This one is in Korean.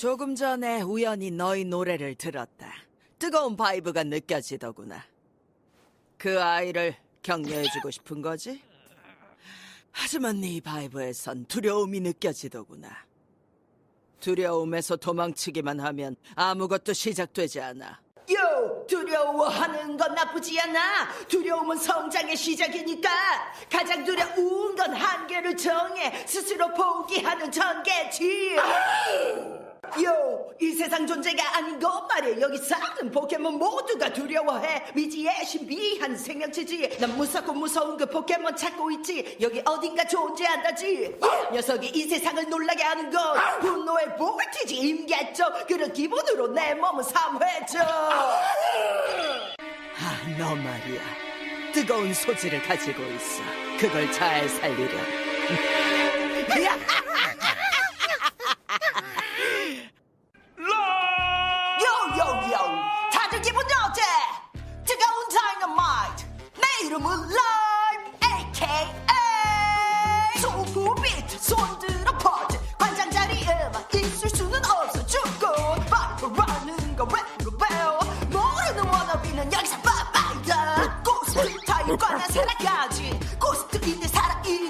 조금 전에 우연히 너희 노래를 들었다. 뜨거운 바이브가 느껴지더구나. 그 아이를 격려해주고 싶은 거지? 하지만 네 바이브에선 두려움이 느껴지더구나. 두려움에서 도망치기만 하면 아무것도 시작되지 않아. 요! 두려워하는 건 나쁘지 않아. 두려움은 성장의 시작이니까. 가장 두려운 건 한계를 정해 스스로 포기하는 전개지. 세상 존재가 아닌 것 말이야. 여기 사는 포켓몬 모두가 두려워해. 미지의 신비한 생명체지. 난 무섭고 무서운 그 포켓몬 찾고 있지. 여기 어딘가 존재한다지. 녀석이 이 세상을 놀라게 하는 건 분노의 볼티지 임계점. 그런 기분으로 내 몸은 삼회죠. 아, 너 말이야. 뜨거운 소질을 가지고 있어. 그걸 잘 살리려. 오늘 기분이 어때? 뜨거운 다이너마이트 내 이름은 라임 AKA 소프비트 손들어 퍼지. 관장 자리에만 있을 수는 없어. 죽고 바르라는 거 랩으로 배워 모르는 워너비는 여기서 빠빠이다. 고스트 타임과 나 살아가지. 고스트인데 살아있